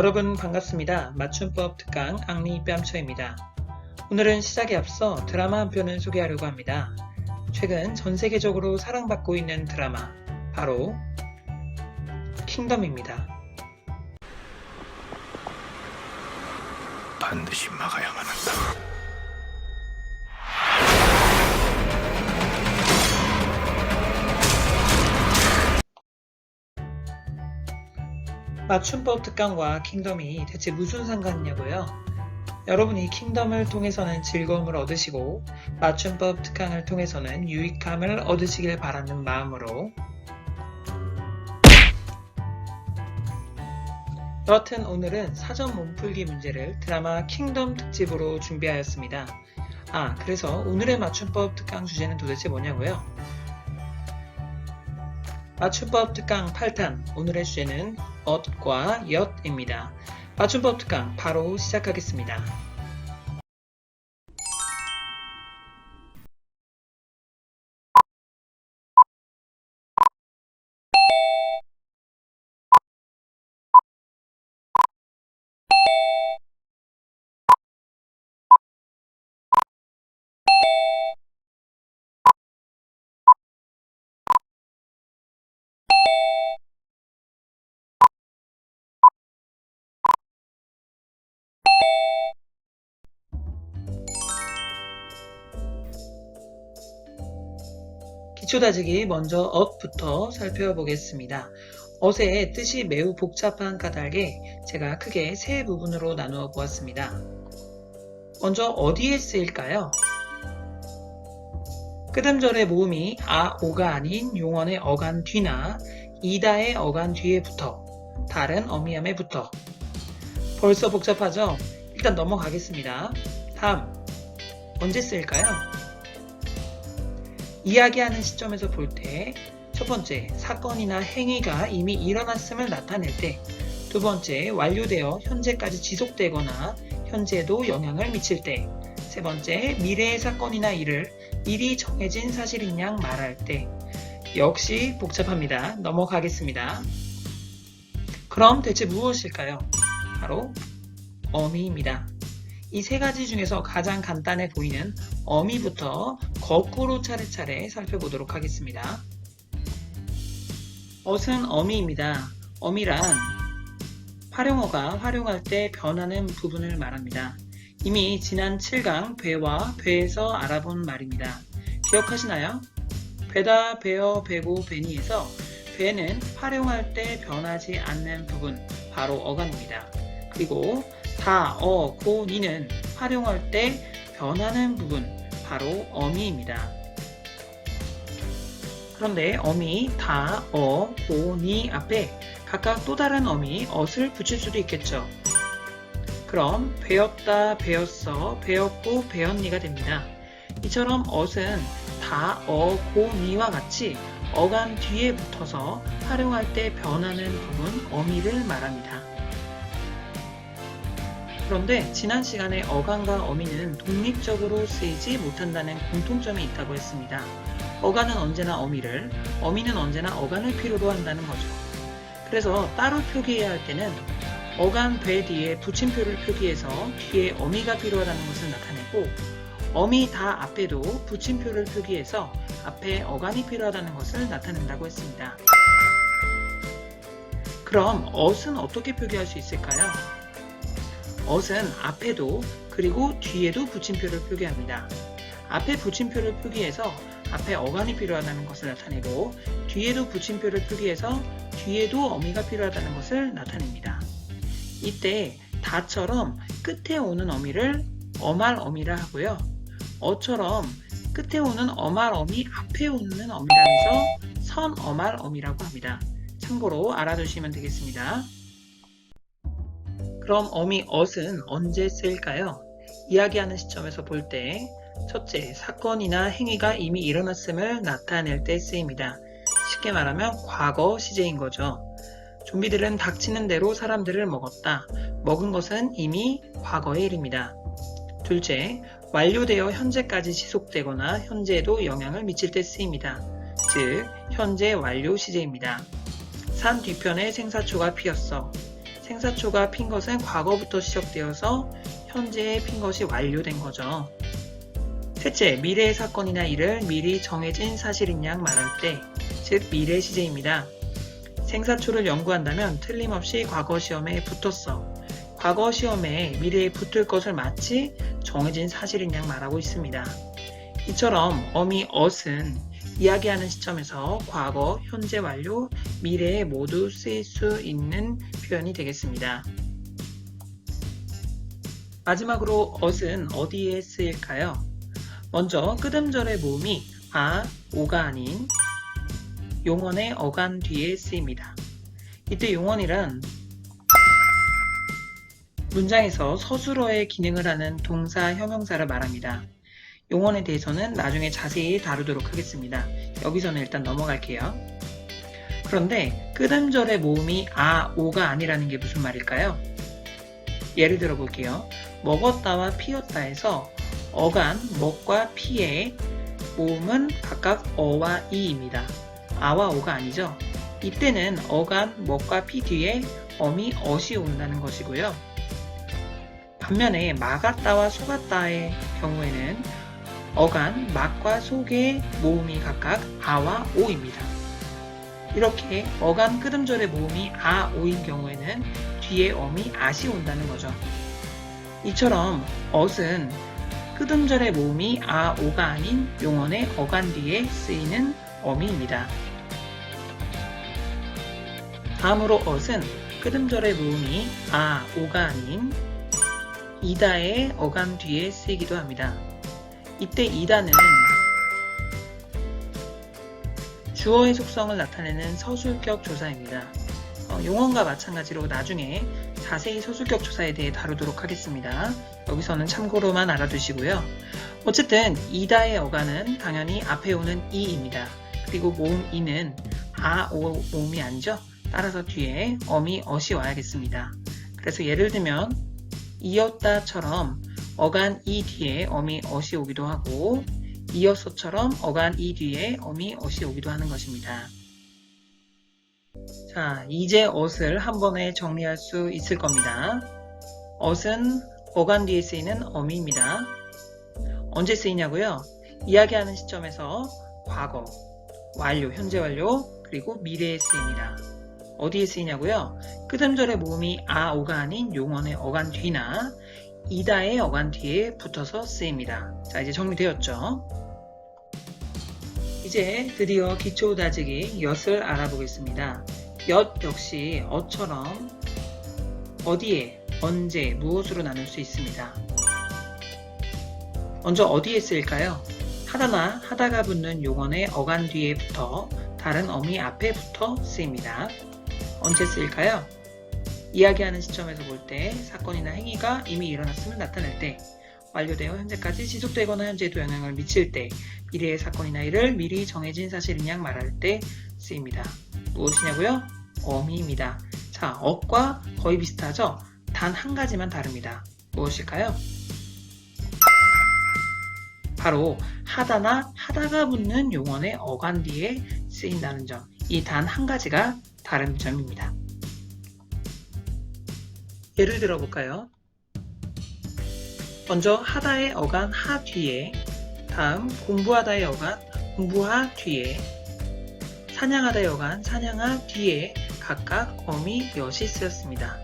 여러분 반갑습니다. 맞춤법 특강 앙리 뺨쳐입니다. 오늘은 시작에 앞서 드라마 한 편을 소개하려고 합니다. 최근 전 세계적으로 사랑받고 있는 드라마 바로 킹덤입니다. 반드시 막아야만 한다. 맞춤법 특강과 킹덤이 대체 무슨 상관이냐고요? 여러분이 킹덤을 통해서는 즐거움을 얻으시고 맞춤법 특강을 통해서는 유익함을 얻으시길 바라는 마음으로 여하튼 오늘은 사전 몸풀기 문제를 드라마 킹덤 특집으로 준비하였습니다. 아, 그래서 오늘의 맞춤법 특강 주제는 도대체 뭐냐고요? 맞춤법 특강 8탄 오늘의 주제는 엇과 엿입니다. 맞춤법 특강 바로 시작하겠습니다. 기초 다지기 먼저 엇부터 살펴보겠습니다. 엇의 뜻이 매우 복잡한 까닭에 제가 크게 세 부분으로 나누어 보았습니다. 먼저 어디에 쓰일까요? 끄듬절의 모음이 아, 오가 아닌 용언의 어간 뒤나 이다의 어간 뒤에 붙어 다른 어미함에 붙어 벌써 복잡하죠? 일단 넘어가겠습니다. 다음 언제 쓰일까요? 이야기하는 시점에서 볼 때 첫 번째 사건이나 행위가 이미 일어났음을 나타낼 때 두 번째 완료되어 현재까지 지속되거나 현재에도 영향을 미칠 때 세 번째 미래의 사건이나 일을 미리 정해진 사실인 양 말할 때 역시 복잡합니다. 넘어가겠습니다. 그럼 대체 무엇일까요? 바로 어미입니다. 이 세 가지 중에서 가장 간단해 보이는 어미부터 거꾸로 차례차례 살펴보도록 하겠습니다. 엇은 어미입니다. 어미란 활용어가 활용할 때 변하는 부분을 말합니다. 이미 지난 7강 배와 배에서 알아본 말입니다. 기억하시나요? 배다, 배어, 배고, 배니에서 배는 활용할 때 변하지 않는 부분, 바로 어간입니다. 그리고 다, 어, 고, 니는 활용할 때 변하는 부분, 바로 어미입니다. 그런데 어미 다, 어, 고, 니 앞에 각각 또 다른 어미, 엇을 붙일 수도 있겠죠. 그럼 배웠다, 배웠어, 배웠고, 배웠니가 됩니다. 이처럼 엇은 다, 어, 고, 니와 같이 어간 뒤에 붙어서 활용할 때 변하는 부분, 어미를 말합니다. 그런데 지난 시간에 어간과 어미는 독립적으로 쓰이지 못한다는 공통점이 있다고 했습니다. 어간은 언제나 어미를, 어미는 언제나 어간을 필요로 한다는 거죠. 그래서 따로 표기해야 할 때는 어간 배 뒤에 붙임표를 표기해서 뒤에 어미가 필요하다는 것을 나타내고 어미 다 앞에도 붙임표를 표기해서 앞에 어간이 필요하다는 것을 나타낸다고 했습니다. 그럼 엇은 어떻게 표기할 수 있을까요? 엇은 앞에도 그리고 뒤에도 붙임표를 표기합니다. 앞에 붙임표를 표기해서 앞에 어간이 필요하다는 것을 나타내고 뒤에도 붙임표를 표기해서 뒤에도 어미가 필요하다는 것을 나타냅니다. 이때 다처럼 끝에 오는 어미를 어말 어미라 하고요. 어처럼 끝에 오는 어말 어미 앞에 오는 어미라 해서 선 어말 어미라고 합니다. 참고로 알아두시면 되겠습니다. 그럼 어미 엇은 언제 쓰일까요? 이야기하는 시점에서 볼 때 첫째, 사건이나 행위가 이미 일어났음을 나타낼 때 쓰입니다. 쉽게 말하면 과거 시제인 거죠. 좀비들은 닥치는 대로 사람들을 먹었다. 먹은 것은 이미 과거의 일입니다. 둘째, 완료되어 현재까지 지속되거나 현재에도 영향을 미칠 때 쓰입니다. 즉, 현재 완료 시제입니다. 산 뒤편에 생사초가 피었어. 생사초가 핀 것은 과거부터 시작되어서 현재에 핀 것이 완료된 거죠. 셋째, 미래의 사건이나 일을 미리 정해진 사실인 양 말할 때, 즉 미래 시제입니다. 생사초를 연구한다면 틀림없이 과거 시험에 붙었어. 과거 시험에 미래에 붙을 것을 마치 정해진 사실인 양 말하고 있습니다. 이처럼 어미 ot은 이야기하는 시점에서 과거, 현재 완료, 미래에 모두 쓰일 수 있는 표현이 되겠습니다. 마지막으로 ot은 어디에 쓰일까요? 먼저 끄듬절의 모음이 아, 오가 아닌 용언의 어간 뒤에 쓰입니다. 이때 용언이란 문장에서 서술어의 기능을 하는 동사 형용사를 말합니다. 용언에 대해서는 나중에 자세히 다루도록 하겠습니다. 여기서는 일단 넘어갈게요. 그런데 끄듬절의 모음이 아, 오가 아니라는 게 무슨 말일까요? 예를 들어 볼게요. 먹었다와 피었다에서 어간, 먹과 피의 모음은 각각 어와 이입니다. 아와 오가 아니죠. 이때는 어간, 먹과 피 뒤에 어미 어시 온다는 것이고요. 반면에 막았다와 속았다의 경우에는 어간, 막과 속의 모음이 각각 아와 오입니다. 이렇게 어간 끄듬절의 모음이 아, 오인 경우에는 뒤에 어미 아시 온다는 거죠. 이처럼 엇은 끄듬절의 모음이 아, 오가 아닌 용언의 어간 뒤에 쓰이는 어미입니다. 다음으로 엇은 끄듬절의 모음이 아, 오가 아닌 이다의 어간 뒤에 쓰이기도 합니다. 이때 이다는 주어의 속성을 나타내는 서술격 조사입니다. 어, 용언과 마찬가지로 나중에 자세히 서술격 조사에 대해 다루도록 하겠습니다. 여기서는 참고로만 알아두시고요. 어쨌든 이다의 어간은 당연히 앞에 오는 이입니다. 그리고 모음 이는 아, 오 모음이 아니죠. 따라서 뒤에 어미 어시 와야겠습니다. 그래서 예를 들면 이었다처럼 어간 이 뒤에 어미 어시 오기도 하고 이었어처럼 어간 이 뒤에 어미 어시 오기도 하는 것입니다. 자, 이제 엇을 한 번에 정리할 수 있을 겁니다. 엇은 어간 뒤에 쓰이는 어미입니다. 언제 쓰이냐고요? 이야기하는 시점에서 과거, 완료, 현재 완료, 그리고 미래에 쓰입니다. 어디에 쓰이냐고요? 끄듬절의 모음이 아, 오가 아닌 용언의 어간 뒤나 이다의 어간 뒤에 붙어서 쓰입니다. 자, 이제 정리되었죠? 이제 드디어 기초 다지기 엿을 알아보겠습니다. 엿 역시 어처럼 어디에, 언제, 무엇으로 나눌 수 있습니다. 먼저 어디에 쓰일까요? 하다나 하다가 붙는 용언의 어간 뒤에 붙어 다른 어미 앞에 붙어 쓰입니다. 언제 쓰일까요? 이야기하는 시점에서 볼 때 사건이나 행위가 이미 일어났음을 나타낼 때 완료되어 현재까지 지속되거나 현재에도 영향을 미칠 때 미래의 사건이나 일을 미리 정해진 사실인 양 말할 때 쓰입니다. 무엇이냐고요? 어미입니다. 자, 억과 거의 비슷하죠? 단 한 가지만 다릅니다. 무엇일까요? 바로 하다나 하다가 붙는 용언의 어간 뒤에 쓰인다는 점. 이 단 한 가지가 다른 점입니다. 예를 들어 볼까요? 먼저 하다의 어간 하 뒤에 다음 공부하다의 어간 공부하 뒤에 사냥하다의 어간 사냥하 뒤에 각각 어미 엿이 쓰였습니다.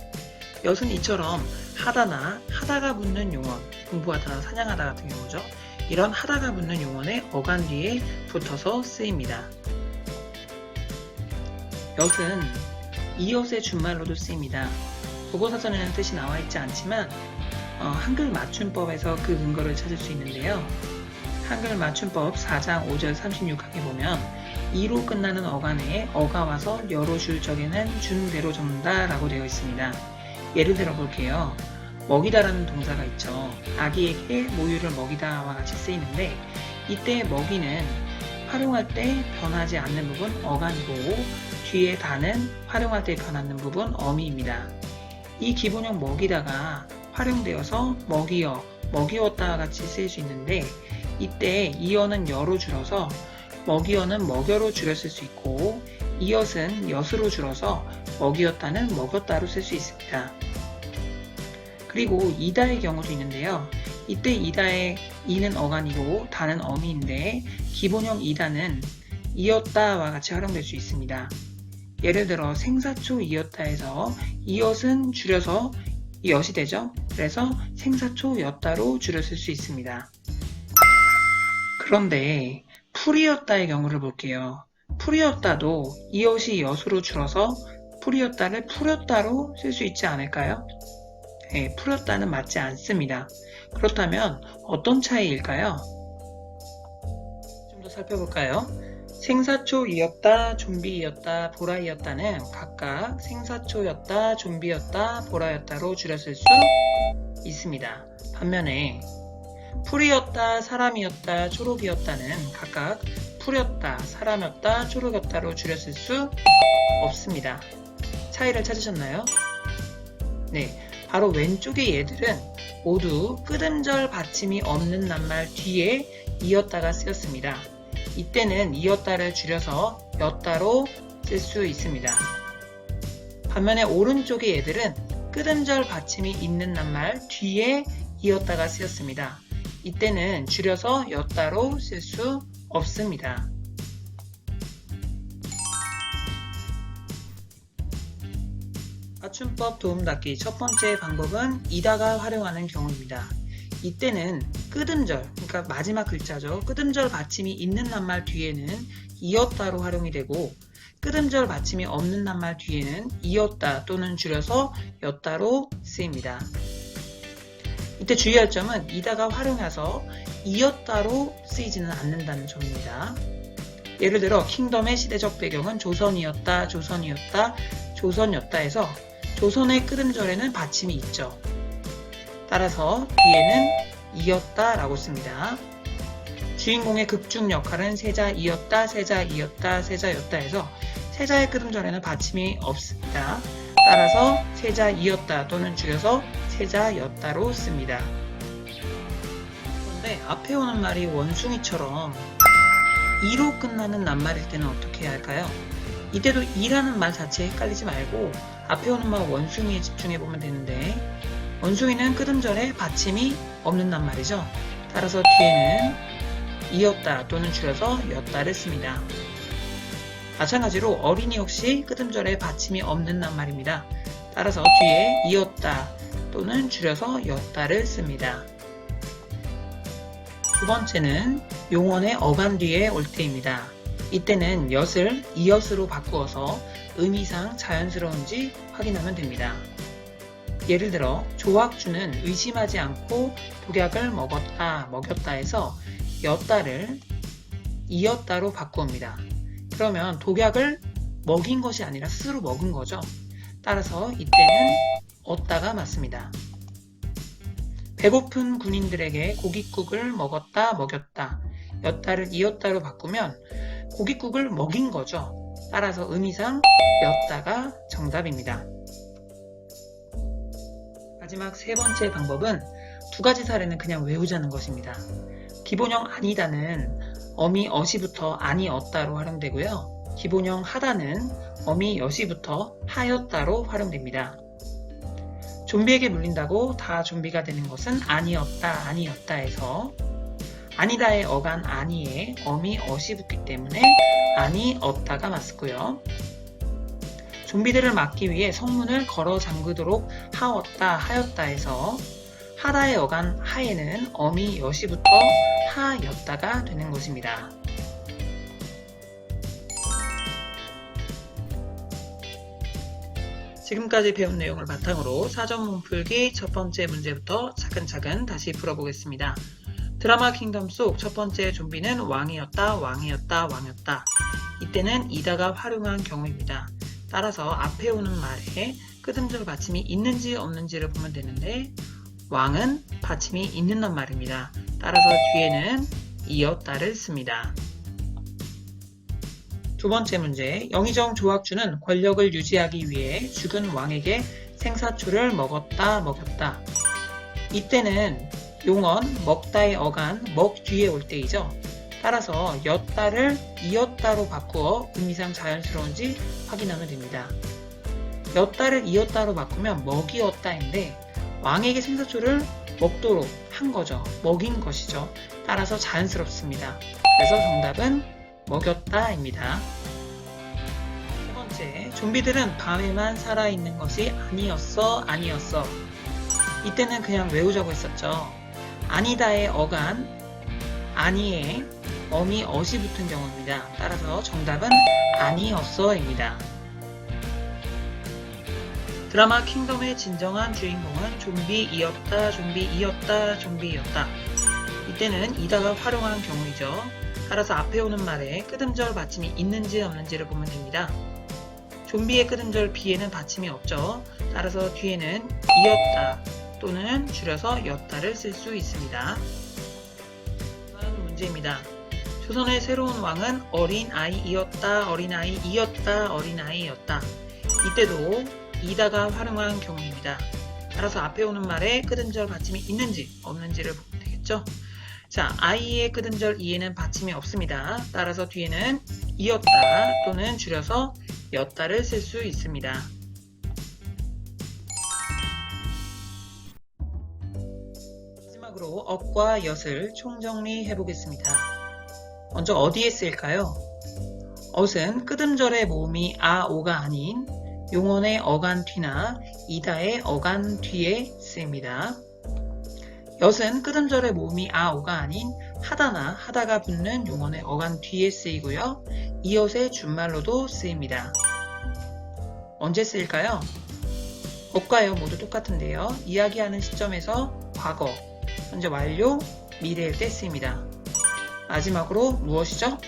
엿은 이처럼 하다나 하다가 붙는 용언 공부하다 사냥하다 같은 경우죠. 이런 하다가 붙는 용언의 어간 뒤에 붙어서 쓰입니다. 엿은 이엿의 준말로도 쓰입니다. 국어사전에는 뜻이 나와 있지 않지만 어, 한글 맞춤법에서 그 근거를 찾을 수 있는데요. 한글 맞춤법 4장 5절 36항에 보면 이로 끝나는 어간에 어가 와서 여로 줄 적에는 준대로 적는다 라고 되어 있습니다. 예를 들어 볼게요. 먹이다라는 동사가 있죠. 아기에게 모유를 먹이다와 같이 쓰이는데 이때 먹이는 활용할 때 변하지 않는 부분 어간이고 뒤에 다는 활용할 때 변하는 부분 어미입니다. 이 기본형 먹이다가 활용되어서 먹이어, 먹이었다 같이 쓰일 수 있는데 이때 이어는 여로 줄어서 먹이어는 먹여로 줄였을 수 있고 이엇은 엿으로 줄어서 먹이었다는 먹였다로 쓸 수 있습니다. 그리고 이다의 경우도 있는데요. 이때 이다의 이는 어간이고 다는 어미인데 기본형 이다는 이었다와 같이 활용될 수 있습니다. 예를 들어 생사초 이었다에서 이엇은 줄여서 이엇이 되죠. 그래서 생사초 였다로 줄여 쓸 수 있습니다. 그런데 풀이었다의 경우를 볼게요. 풀이었다도 이엇이 엿으로 줄어서 풀이었다를 풀였다로 쓸 수 있지 않을까요? 네, 풀였다는 맞지 않습니다. 그렇다면 어떤 차이일까요? 좀 더 살펴볼까요? 생사초이었다, 좀비이었다, 보라이었다는 각각 생사초였다, 좀비였다, 보라였다로 줄였을 수 있습니다. 반면에 풀이었다, 사람이었다, 초록이었다는 각각 풀였다, 사람이었다, 초록이었다로 줄였을 수 없습니다. 차이를 찾으셨나요? 네, 바로 왼쪽의 얘들은 모두 끄듬절 받침이 없는 낱말 뒤에 이었다가 쓰였습니다. 이때는 이었다를 줄여서 였다로 쓸 수 있습니다. 반면에 오른쪽의 얘들은 끄듬절 받침이 있는 낱말 뒤에 이었다가 쓰였습니다. 이때는 줄여서 였다로 쓸 수 없습니다. 맞춤법 도움닫기 첫 번째 방법은 이다가 활용하는 경우입니다. 이때는 끄듬절, 그러니까 마지막 글자죠. 끄듬절 받침이 있는 낱말 뒤에는 이었다로 활용이 되고 끄듬절 받침이 없는 낱말 뒤에는 이었다 또는 줄여서 였다로 쓰입니다. 이때 주의할 점은 이다가 활용해서 이었다로 쓰이지는 않는다는 점입니다. 예를 들어 킹덤의 시대적 배경은 조선이었다, 조선이었다, 조선이었다 해서 조선의 끄듬절에는 받침이 있죠. 따라서 뒤에는 이었다 라고 씁니다. 주인공의 급중 역할은 세자 이었다, 세자 이었다, 세자였다 해서 세자의 끄듬절에는 받침이 없습니다. 따라서 세자 이었다 또는 줄여서 세자였다로 씁니다. 그런데 앞에 오는 말이 원숭이처럼 이로 끝나는 낱말일 때는 어떻게 해야 할까요? 이때도 이라는 말 자체에 헷갈리지 말고 앞에 오는 말 원숭이에 집중해 보면 되는데 원숭이는 끄듬절에 받침이 없는 낱말이죠. 따라서 뒤에는 이었다 또는 줄여서 였다를 씁니다. 마찬가지로 어린이 역시 끄듬절에 받침이 없는 낱말입니다. 따라서 뒤에 이었다 또는 줄여서 였다를 씁니다. 두 번째는 용언의 어간 뒤에 올 때입니다. 이때는 엿을 이엇으로 바꾸어서 의미상 자연스러운지 확인하면 됩니다. 예를 들어 조학주는 의심하지 않고 독약을 먹었다 먹였다 해서 였다를 이었다로 바꾸옵니다. 그러면 독약을 먹인 것이 아니라 스스로 먹은 거죠. 따라서 이때는 얻다가 맞습니다. 배고픈 군인들에게 고깃국을 먹었다 먹였다 였다를 이었다로 바꾸면 고깃국을 먹인 거죠. 따라서 의미상 였다가 정답입니다. 마지막 세 번째 방법은 두 가지 사례는 그냥 외우자는 것입니다. 기본형 아니다는 어미 어시부터 아니 었다로 활용되고요. 기본형 하다는 어미 여시부터 하였다로 활용됩니다. 좀비에게 물린다고 다 좀비가 되는 것은 아니었다, 아니었다 해서 아니다의 어간 아니에 어미 어시 붙기 때문에 아니었다가 맞고요. 좀비들을 막기 위해 성문을 걸어 잠그도록 하었다, 하였다 해서 하다의 어간 하에는 어미 여시부터 하였다가 되는 것입니다. 지금까지 배운 내용을 바탕으로 사전 문풀기 첫 번째 문제부터 차근차근 다시 풀어보겠습니다. 드라마 킹덤 속 첫 번째 좀비는 왕이었다, 왕이었다, 왕이었다. 이때는 이다가 활용한 경우입니다. 따라서 앞에 오는 말에 끄듬절 받침이 있는지 없는지를 보면 되는데 왕은 받침이 있는 말입니다. 따라서 뒤에는 이었다를 씁니다. 두 번째 문제, 영의정 조학주는 권력을 유지하기 위해 죽은 왕에게 생사초를 먹었다 먹였다. 이때는 용언 먹다의 어간 먹 뒤에 올 때이죠. 따라서 였다를 이었다로 바꾸어 의미상 자연스러운지 확인하면 됩니다. 였다를 이었다로 바꾸면 먹이었다인데 왕에게 생사초를 먹도록 한 거죠. 먹인 것이죠. 따라서 자연스럽습니다. 그래서 정답은 먹였다입니다. 세 번째, 좀비들은 밤에만 살아있는 것이 아니었어, 아니었어. 이때는 그냥 외우자고 했었죠. 아니다의 어간, 아니의 어미 어시 붙은 경우입니다. 따라서 정답은 아니었어입니다. 드라마 킹덤의 진정한 주인공은 좀비이었다, 좀비이었다, 좀비이었다. 이때는 이다가 활용한 경우이죠. 따라서 앞에 오는 말에 끄듬절 받침이 있는지 없는지를 보면 됩니다. 좀비의 끄듬절 비에는 받침이 없죠. 따라서 뒤에는 이었다 또는 줄여서 였다를 쓸 수 있습니다. 다음 문제입니다. 조선의 새로운 왕은 어린아이이었다, 어린아이이었다, 어린아이였다. 이때도 이다가 활용한 경우입니다. 따라서 앞에 오는 말에 끄듬절 받침이 있는지 없는지를 보면 되겠죠. 자, 아이의 끄듬절 이에는 받침이 없습니다. 따라서 뒤에는 이었다 또는 줄여서 였다를 쓸 수 있습니다. 마지막으로 업과 엿을 총정리해 보겠습니다. 먼저 어디에 쓰일까요? 엇은 끄듬절의 모음이 아, 오가 아닌 용언의 어간 뒤나 이다의 어간 뒤에 쓰입니다. 엿은 끄듬절의 모음이 아, 오가 아닌 하다나 하다가 붙는 용언의 어간 뒤에 쓰이고요. 이엇의 준말로도 쓰입니다. 언제 쓰일까요? 엿 모두 똑같은데요. 이야기하는 시점에서 과거, 현재 완료, 미래일 때 쓰입니다. 마지막으로 무엇이죠?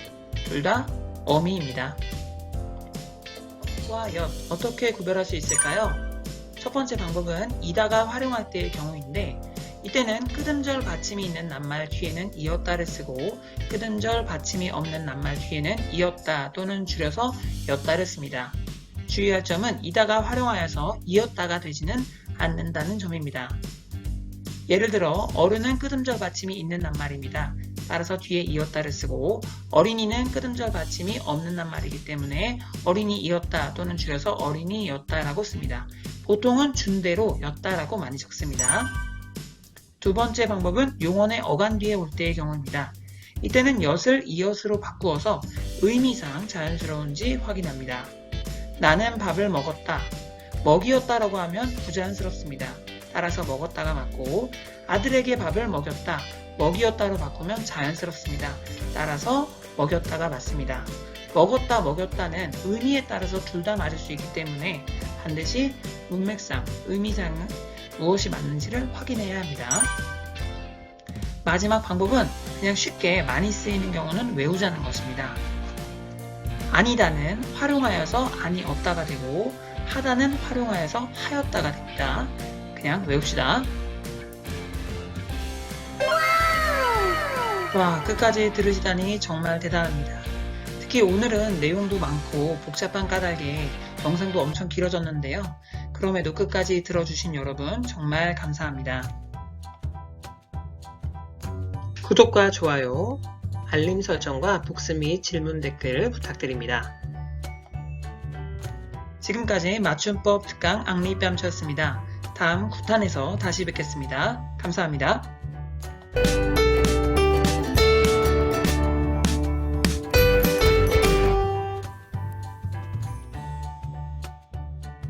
둘 다 어미입니다. 와엿 어떻게 구별할 수 있을까요? 첫 번째 방법은 이다가 활용할 때의 경우인데 이때는 끄듬절 받침이 있는 낱말 뒤에는 이었다를 쓰고 끄듬절 받침이 없는 낱말 뒤에는 이었다 또는 줄여서 였다를 씁니다. 주의할 점은 이다가 활용하여서 이었다가 되지는 않는다는 점입니다. 예를 들어 어른은 끄듬절 받침이 있는 낱말입니다. 따라서 뒤에 이었다를 쓰고 어린이는 끄듬절 받침이 없는 낱말이기 때문에 어린이이었다 또는 줄여서 어린이였다라고 씁니다. 보통은 준대로 였다라고 많이 적습니다. 두 번째 방법은 용언의 어간 뒤에 올 때의 경우입니다. 이때는 엿을 이엇으로 바꾸어서 의미상 자연스러운지 확인합니다. 나는 밥을 먹었다. 먹이었다라고 하면 부자연스럽습니다. 따라서 먹었다가 맞고 아들에게 밥을 먹였다. 먹이었다로 바꾸면 자연스럽습니다. 따라서 먹였다가 맞습니다. 먹었다, 먹였다는 의미에 따라서 둘 다 맞을 수 있기 때문에 반드시 문맥상, 의미상은 무엇이 맞는지를 확인해야 합니다. 마지막 방법은 그냥 쉽게 많이 쓰이는 경우는 외우자는 것입니다. 아니다는 활용하여서 아니 없다가 되고 하다는 활용하여서 하였다가 됩니다. 그냥 외웁시다. 와, 끝까지 들으시다니 정말 대단합니다. 특히 오늘은 내용도 많고 복잡한 까닭에 영상도 엄청 길어졌는데요. 그럼에도 끝까지 들어주신 여러분 정말 감사합니다. 구독과 좋아요, 알림 설정과 복습 및 질문 댓글 부탁드립니다. 지금까지 맞춤법 특강 앙리뺨쳤습니다. 다음 9탄에서 다시 뵙겠습니다. 감사합니다.